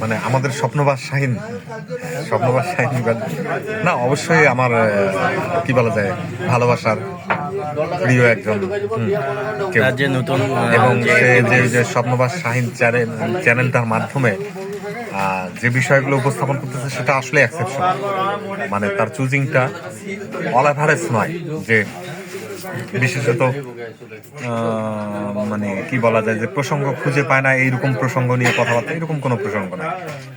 মানে আমাদের স্বপ্নবাস শাহিন স্বপ্নবাস শাহিন না অবশ্যই আমার কি বলা যায় ভালোবাসার প্রিয় একজন। যে নতুন এবং সে যে যে স্বপ্নবাস শাহিন চ্যানেল চ্যানেলটার মাধ্যমে যে বিষয়গুলো উপস্থাপন করতেছে সেটা আসলে অ্যাকসেপশন মানে তার চুজিংটা অল অ্যাভারেজ নয় যে বিশেষত মানে কি বলা যায় যে প্রসঙ্গ খুঁজে পায় না এইরকম প্রসঙ্গ নিয়ে কথাবার্তা এরকম কোনো প্রসঙ্গ না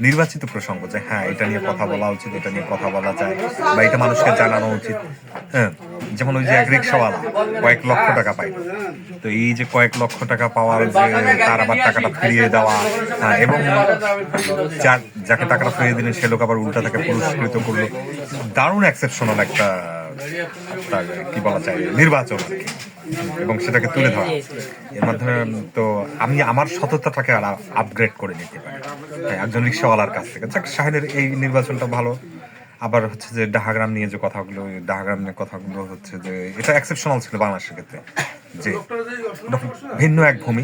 নির্বাচিত প্রসঙ্গ যে হ্যাঁ এটা নিয়ে কথা বলা উচিত এটা নিয়ে কথা বলা যায় বা এটা মানুষকে জানানো উচিত। হ্যাঁ যেমন ওই যে এক রিক্সাওয়ালা কয়েক লক্ষ টাকা পায়। তো এই যে কয়েক লক্ষ টাকা পাওয়ার যে তার আবার টাকাটা ফিরিয়ে দেওয়া হ্যাঁ, এবং যাকে টাকাটা ফিরিয়ে দিলেন সে লোক আবার উল্টা তাকে পুরস্কৃত করল। দারুণ এক্সেপশনাল একটা কি বলা যায় নির্বাচন এবং সেটাকে তুলে ধরা। এর মাধ্যমে তো আমি আমার সততাটাকে আর আপগ্রেড করে নিতে পারি। হ্যাঁ, একজন রিক্সাওয়ালার কাছ থেকে। যাক শাহিনের এই নির্বাচনটা ভালো। আবার হচ্ছে যে ডাহাগ্রাম নিয়ে যে কথাগুলো ডাহাগ্রাম নিয়ে কথাগুলো হচ্ছে যে এটা এক্সেপশনাল ছিল বাংলাদেশের ক্ষেত্রে। যে ভিন্ন এক ভূমি।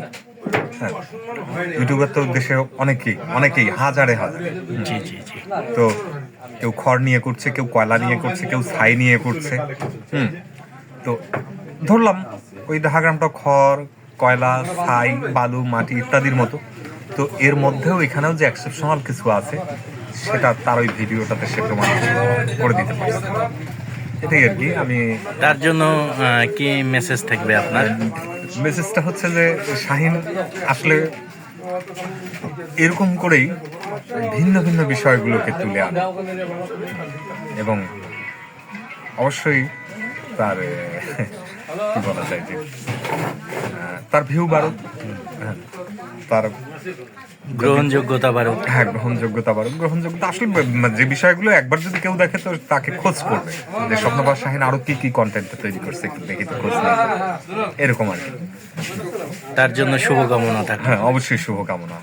ইউটিউবের তো দেশে অনেকেই অনেকেই হাজারে হাজার। জি জি জি। তো কেউ খড় নিয়ে করছে কেউ কয়লা নিয়ে করছে কেউ ছাই নিয়ে করছে হুম। তো ধরলাম ওই ডাহাগ্রামটা খড় কয়লা ছাই বালু মাটি ইত্যাদির মতো। তো এর মধ্যেও এখানেও যে এক্সেপশনাল কিছু আছে সেটা তার ওই ভিডিওটাতে সে প্রমাণ করে দিতে পারছে। এটাই আর কি আমি তার জন্য কি মেসেজ থাকবে আপনার? মেসেজটা হচ্ছে যে শাহিন আসলে এরকম করেই ভিন্ন ভিন্ন বিষয়গুলোকে তুলে আনে। এবং অবশ্যই তার কি বলা যায় যে তার ভিউ বাড়ুক। হ্যাঁ, তার গ্রহণযোগ্যতা বাড়ুক। হ্যাঁ গ্রহণযোগ্যতা বাড়ুক। গ্রহণযোগ্যতা আসলে যে বিষয়গুলো একবার যদি কেউ দেখে তো তাকে খোঁজ করবে যে স্বপ্নবাস শাহিন আরও কি কি কন্টেন্ট তৈরি করছে একটু দেখি তো খোঁজ। এরকম আর কি। তার জন্য শুভকামনা থাকবে হ্যাঁ অবশ্যই শুভকামনা।